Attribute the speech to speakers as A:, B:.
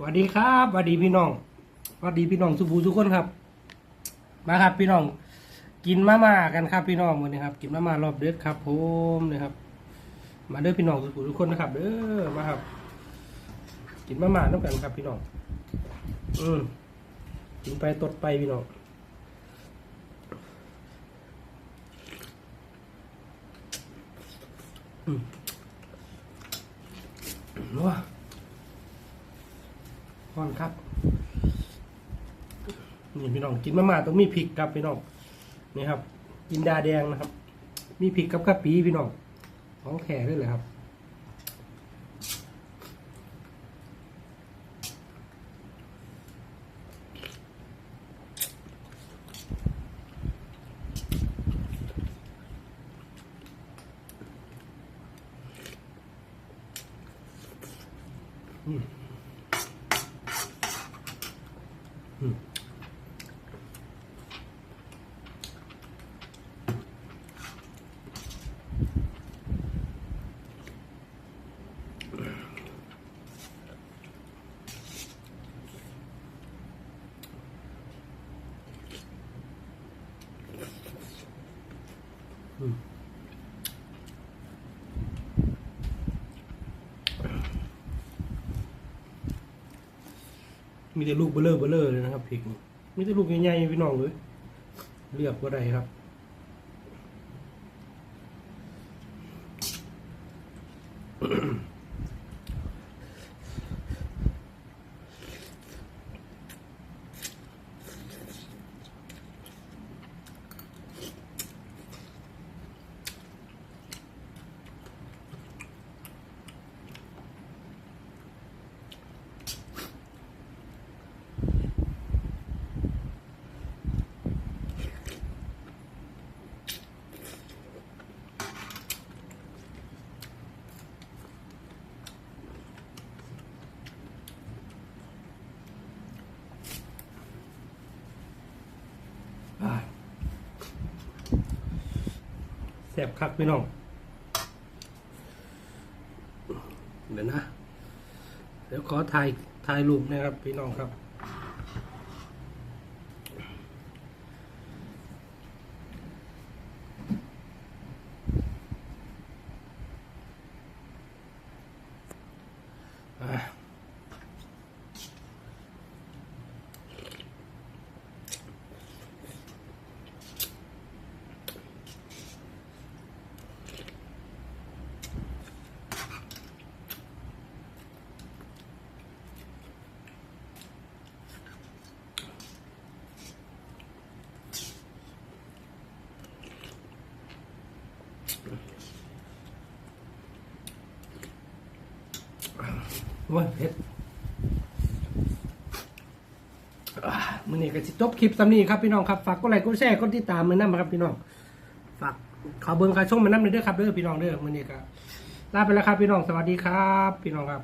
A: สวัสดีครับสวัสดีพี่น้องสวัสดีพี่น้องสุภูทุกคนครับ มาครับพี่น้อง กินมาม่ากันครับพี่น้องวันนี้ครับ กินมาม่ารอบเด็ดครับผมนะครับ มาเด้อพี่น้องสุภูทุกคนนะครับเด้อมาครับ กินมาม่าต้องกันครับพี่น้อง อืมกินไปตดไปพี่น้องอืมว้า ก่อนครับนี่พี่น้องกินมาม่าต้องมีพริกครับพี่น้องนี่ครับ กินดาแดงนะครับ มีพริกกับกะปิพี่น้องของแขกด้วยเลยครับอืม Hmm. มีแต่ลูกเบลเลอร์เบลเลอร์เลยนะครับพริกมีแต่ลูกใหญ่ๆพี่น้องเลยเลือกว่าใดครับ ซ่บคักพี่น้อง เดี๋ยวนะ เดี๋ยวขอถ่ายถ่ายรูปนะครับพี่น้องครับ ว่าเผ็ดมื่อนี้ก็สิจบคลิปสำนีครับพี่น้องครับฝากกดไลค์กดแชร์กดติดตามมือน้ำครับพี่น้องฝากขอเบิ้งขาช่องมือน้ำเลยเด้อครับเด้อพี่น้องเด้อมื่อนี้ก็ลาไปแล้วครับพี่น้องสวัสดีครับ พี่น้องครับ